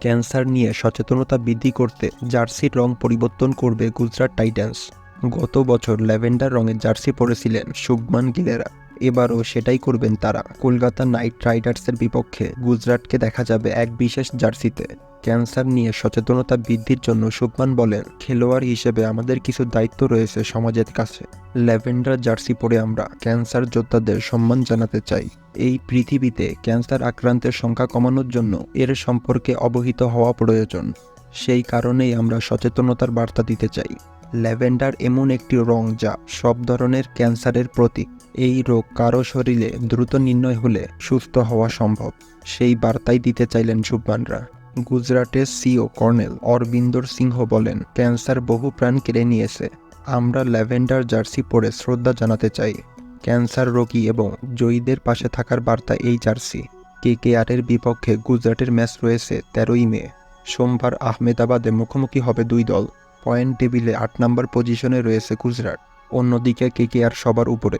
Cancer নিয়ে সচেতনতা বৃদ্ধি করতে জার্সির রং পরিবর্তন করবে গুজরাট টাইটান্স। গত বছর ল্যাভেন্ডার রঙের জার্সি পরেছিলেন শুভমান গিলেরা। এবারও সেটাই করবেন তারা। কলকাতা নাইট রাইডার্সের বিপক্ষে গুজরাটকে দেখা যাবে এক বিশেষ জার্সিতে। ক্যান্সার নিয়ে সচেতনতা বৃদ্ধির জন্য শুভমান বলেন, খেলোয়াড় হিসেবে আমাদের কিছু দায়িত্ব রয়েছে সমাজের কাছে। ল্যাভেন্ডার জার্সি পরে আমরা ক্যান্সার যোদ্ধাদের সম্মান জানাতে চাই। এই পৃথিবীতে ক্যান্সার আক্রান্তের সংখ্যা কমানোর জন্য এর সম্পর্কে অবহিত হওয়া প্রয়োজন। সেই কারণেই আমরা সচেতনতার বার্তা দিতে চাই। ল্যাভেন্ডার এমন একটি রং যা সব ধরনের ক্যান্সারের প্রতীক। এই রোগ কারও শরীরে দ্রুত নির্ণয় হলে সুস্থ হওয়া সম্ভব। সেই বার্তাই দিতে চাইলেন সুব্বানরা। গুজরাটের সিও কর্নেল অরবিন্দর সিংহ বলেন, ক্যান্সার বহু প্রাণ কেড়ে নিয়েছে। আমরা ল্যাভেন্ডার জার্সি পরে শ্রদ্ধা জানাতে চাই। ক্যান্সার রোগী এবং জয়ীদের পাশে থাকার বার্তা এই জার্সি। কে কে আরের বিপক্ষে গুজরাটের ম্যাচ রয়েছে তেরোই মে। সোমবার আহমেদাবাদে মুখোমুখি হবে দুই দল। পয়েন্ট টেবিলে আট নম্বর পজিশনে রয়েছে গুজরাট। অন্যদিকে কে কে আর সবার উপরে।